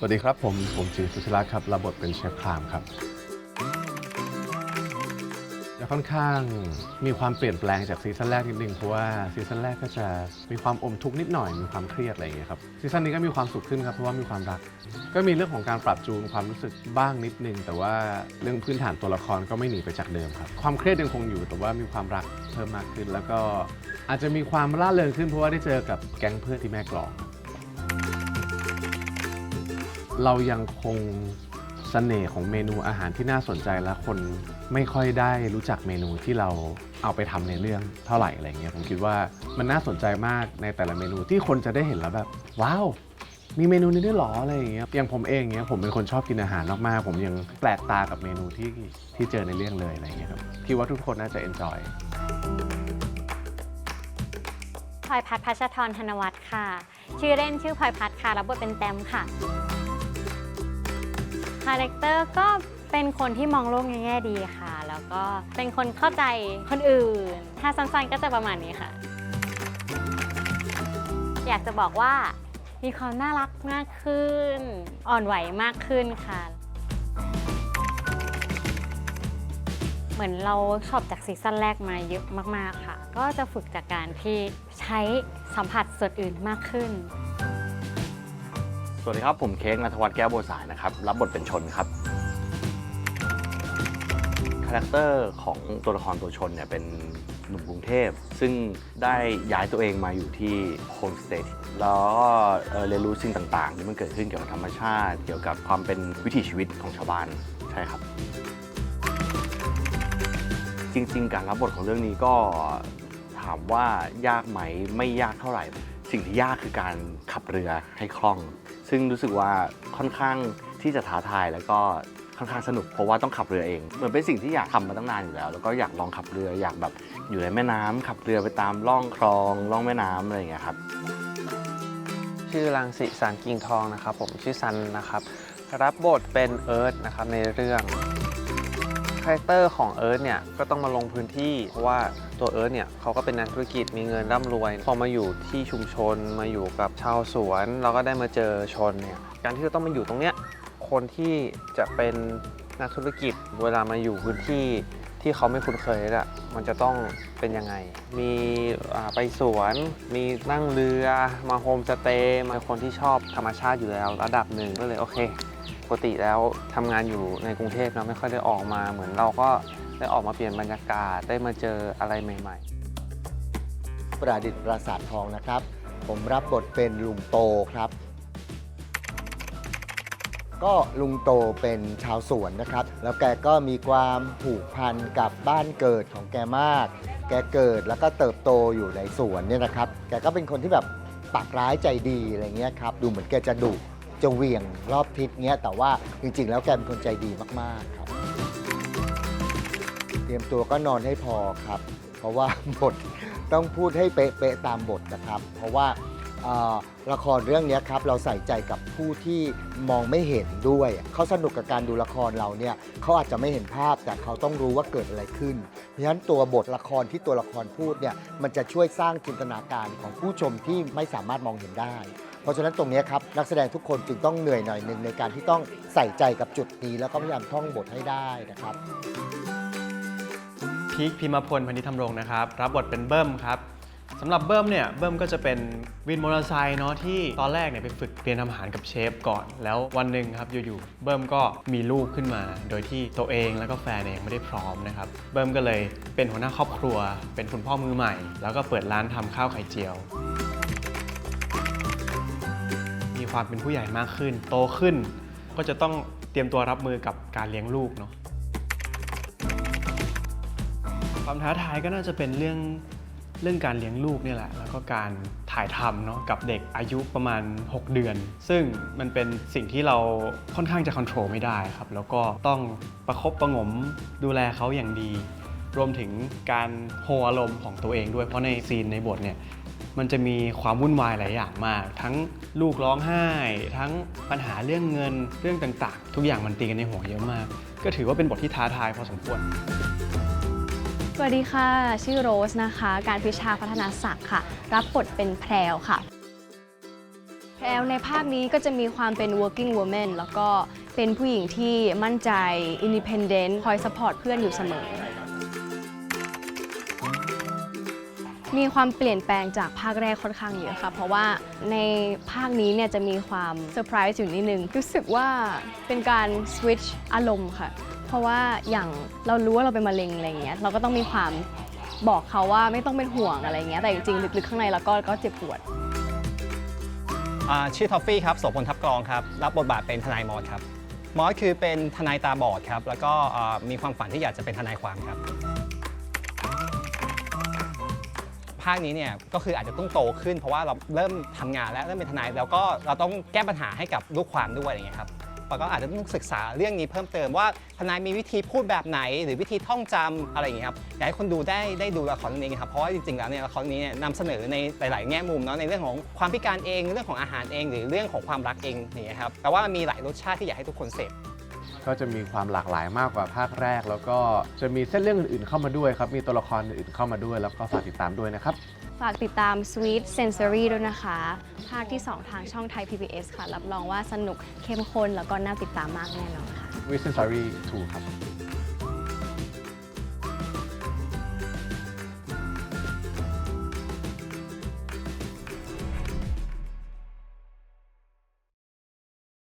สวัสดีครับ ผมผมจิวสุชลักษ์ครับรับบทเป็นเชฟพรามครับจะค่อนข้างมีความเปลี่ยนแปลงจากซีซั่นแรกนิดนึงเพราะว่าซีซั่นแรกก็จะมีความอมทุกข์นิดหน่อยมีความเครียดอะไรอย่างเงี้ยครับซีซั่นนี้ก็มีความสุขขึ้นครับเพราะว่ามีความรัก ก็มีเรื่องของการปรับจูนความรู้สึกบ้างนิดนึง แต่ว่าเรื่องพื้นฐานตัวละครก็ไม่หนีไปจากเดิมครับความเครียดยังคงอยู่แต่ว่ามีความรักเพิ่มมากขึ้น แล้วก็อาจจะมีความร่าเริงขึ้นเพราะว่าได้เจอกับแก๊งเพื่อนที่แม่กลอง เรายังคงเสน่ห์ของเมนูอาหารที่น่าสนใจและคนไม่ค่อยได้รู้จักเมนูที่เราเอาไปทำในเรื่องเท่าไหร่อะไรเงี้ยผมคิดว่ามันน่าสนใจมากในแต่ละเมนูที่คนจะได้เห็นแล้วแบบว้าวมีเมนูนี้ด้วยหรออะไรอย่างเงี้ยอย่างผมเองเงี้ยผมเป็นคนชอบกินอาหารมากๆผมยังแปลกตากับเมนูที่ที่เจอในเรื่องเลยอะไรเงี้ยครับคิดว่าทุกคนน่าจะเอนจอยพลอยพัฒน์พัชรทรธนวัฒน์ค่ะ ชื่อเล่นชื่อพลอยพัฒน์ค่ะ รับบทเป็นแตมค่ะาแรคเตอร์ก็เป็นคนที่มองโลกในแง่ดีค่ะ แล้วก็เป็นคนเข้าใจคนอื่น ถ้าสั้นๆก็จะประมาณนี้ค่ะ อยากจะบอกว่ามีความน่ารักมากขึ้น อ่อนไหวมากขึ้นค่ะ เหมือนเราชอบจากซีซั่นแรกมาเยอะมากๆค่ะ ก็จะฝึกจากการที่ใช้สัมผัสส่วนอื่นมากขึ้น วัสดีครับ ผมเค้กนัทวัฒน์แก้วบัวสายนะครับ รับบทเป็นชนครับ คาแรคเตอร์ของตัวละครตัวชนเนี่ยเป็นหนุ่มกรุงเทพ ซึ่งได้ย้ายตัวเองมาอยู่ที่โฮมสเตย์แล้วก็เอ่อเรียนรู้สิ่งต่าง ๆ ที่มันเกิดขึ้นเกี่ยวกับธรรมชาติ เกี่ยวกับความเป็นวิถีชีวิตของชาวบ้านใช่ครับ จริง ๆ การรับบทของเรื่องนี้ก็ถามว่ายากไหมไม่ยากเท่าไหร่ สิ่งที่ยากคือการขับเรือให้คล่อง ซึ่งรู้สึกว่าค่อนข้างที่จะท้าทายแล้วก็ค่อนข้างสนุกเพราะว่าต้องขับเรือเองเหมือนเป็นสิ่งที่อยากทำมาตั้งนานอยู่แล้ว แล้วก็อยากลองขับเรืออยากแบบอยู่ในแม่น้ำขับเรือไปตามล่องคลองล่องแม่น้ำอะไรอย่างเงี้ยครับชื่อรังสิสารกิ่งทองนะครับ ผมชื่อซันนะครับ รับบทเป็นเอิร์ธนะครับในเรื่องาแรคเตอร์ของเอิร์ธเนี่ยก็ต้องมาลงพื้นที่ เพราะว่าตัวเอิร์ธเนี่ยเขาก็เป็นนักธุรกิจมีเงินร่ำรวย พอมาอยู่ที่ชุมชนมาอยู่กับชาวสวนเราก็ได้มาเจอชนเนี่ยการที่เราต้องมาอยู่ตรงเนี้ยคนที่จะเป็นนักธุรกิจเวลามาอยู่พื้นที่ที่เขาไม่คุ้นเคยอะมันจะต้องเป็นยังไง มีไปสวน มีนั่งเรือ มาโฮมสเตย์มาคนที่ชอบธรรมชาติอยู่แล้วระดับหนึ่งก็เลยโอเค ปกติแล้วทำงานอยู่ในกรุงเทพเนาะไม่ค่อยได้ออกมา เหมือนเราก็ได้ออกมาเปลี่ยนบรรยากาศได้มาเจออะไรใหม่ ๆ ประดิษฐ์ปราสาททองนะครับ ผมรับบทเป็นลุงโตครับ ก็ลุงโตเป็นชาวสวนนะครับ แล้วแกก็มีความผูกพันกับบ้านเกิดของแกมาก แกเกิดแล้วก็เติบโตอยู่ในสวนเนี่ยนะครับ แกก็เป็นคนที่แบบปากร้ายใจดีอะไรเงี้ยครับ ดูเหมือนแกจะดุ จะเหวี่ยงรอบทิศเงี้ยแต่ว่าจริง ๆ แล้วแกเป็นคนใจดีมากๆครับ เตรียมตัวก็นอนให้พอครับ เพราะว่าบทต้องพูดให้เป๊ะๆตามบทนะครับ เพราะว่าละครเรื่องนี้ครับเราใส่ใจกับผู้ที่มองไม่เห็นด้วย เขาสนุกกับการดูละครเราเนี่ยเขาอาจจะไม่เห็นภาพแต่เขาต้องรู้ว่าเกิดอะไรขึ้น เพราะฉะนั้นตัวบทละครที่ตัวละครพูดเนี่ยมันจะช่วยสร้างจินตนาการของผู้ชมที่ไม่สามารถมองเห็นได้ ราะฉะนั้นตรงนี้ครับนักแสดงทุกคนจึงต้องเหนื่อยหน่อยหนึ่งในการที่ต้องใส่ใจกับจุดนี้ แล้วก็พยายามท่องบทให้ได้นะครับ พีคพิมพลพันธิธรรมรงค์นะครับ รับบทเป็นเบิ้มครับสำหรับเบิ้มเนี่ยเบิ้มก็จะเป็นวินมอเตอร์ไซค์เนาะที่ตอนแรกเนี่ยไปฝึกเรียนทำอาหารกับเชฟก่อน แล้ววันหนึ่งครับอยู่ๆเบิ้มก็มีลูกขึ้นมา โดยที่ตัวเองแล้วก็แฟนเองไม่ได้พร้อมนะครับเบิ้มก็เลยเป็นหัวหน้าครอบครัว เป็นคุณพ่อมือใหม่ แล้วก็เปิดร้านทำข้าวไข่เจียว ความเป็นผู้ใหญ่มากขึ้น โตขึ้น ก็จะต้องเตรียมตัวรับมือกับการเลี้ยงลูกเนาะความท้าทายก็น่าจะเป็นเรื่องเรื่องการเลี้ยงลูกเนี่ยแหละ แล้วก็การถ่ายทำเนาะกับเด็กอายุประมาณ 6 เดือน ซึ่งมันเป็นสิ่งที่เราค่อนข้างจะควบคุมไม่ได้ครับ แล้วก็ต้องประคบประงมดูแลเขาอย่างดี รวมถึงการโฮอารมณ์ของตัวเองด้วย เพราะในซีนในบทเนี่ย มันจะมีความวุ่นวายหลายอย่างมาก ทั้งลูกร้องไห้ ทั้งปัญหาเรื่องเงินเรื่องต่างๆ ทุกอย่างมันตีกันในหัวเยอะมาก ก็ถือว่าเป็นบทที่ท้าทายพอสมควรสวัสดีค่ะ ชื่อโรสนะคะ การพิชาพัฒนาศักดิ์ค่ะ รับบทเป็นแพรวค่ะ แพรวในภาคนี้ก็จะมีความเป็น working woman แล้วก็เป็นผู้หญิงที่มั่นใจ independent คอย support เพื่อนอยู่เสมอ มีความเปลี่ยนแปลงจากภาคแรกค่อนข้างเยอะค่ะ เพราะว่าในภาคนี้เนี่ยจะมีความเซอร์ไพรส์อยู่นิดนึง รู้สึกว่าเป็นการสวิตช์อารมณ์ค่ะ เพราะว่าอย่างเรารู้ว่าเราเป็นมะเร็งอะไรเงี้ย เราก็ต้องมีความบอกเขาว่าไม่ต้องเป็นห่วงอะไรเงี้ย แต่จริงๆลึกๆข้างในเราก็ก็เจ็บปวด อ่าชื่อทอฟฟี่ครับโสพลทับกรองครับ รับบทบาทเป็นทนายมอสครับ มอสคือเป็นทนายตาบอดครับ แล้วก็อ่ามีความฝันที่อยากจะเป็นทนายความครับาคนี้เนี่ยก็คืออาจจะต้องโตขึ้น เพราะว่าเราเริ่มทำงานแล้วเริ่มเป็นทนายแล้วก็เราต้องแก้ปัญหาให้กับลูกความด้วยอย่างเงี้ยครับแล้วก็อาจจะต้องศึกษาเรื่องนี้เพิ่มเติมว่าทนายมีวิธีพูดแบบไหน หรือวิธีท่องจำอะไรอย่างเงี้ยครับอยากให้คนดูได้ได้ดูละครนี้ครับเพราะว่าจริงๆแล้วเนี่ยละครนี้เนี่ยนำเสนอในหลายๆแง่มุมเนาะในเรื่องของความพิการเองเรื่องของอาหารเอง หรือเรื่องของความรักเองอย่างเงี้ยครับแต่ว่ามีหลายรสชาติที่อยากให้ทุกคนเสพ ก็จะมีความหลากหลายมากกว่าภาคแรก แล้วก็จะมีเส้นเรื่องอื่นๆเข้ามาด้วยครับมีตัวละครอื่นๆเข้ามาด้วย แล้วก็ฝากติดตามด้วยนะครับ ฝากติดตาม Sweet Sensory ด้วยนะคะ ภาคที่ 2 ทางช่องไทย PBS ค่ะ รับรองว่าสนุกเข้มข้นแล้วก็น่าติดตามมากแน่นอนค่ะ w i s t o n Story 2ครับ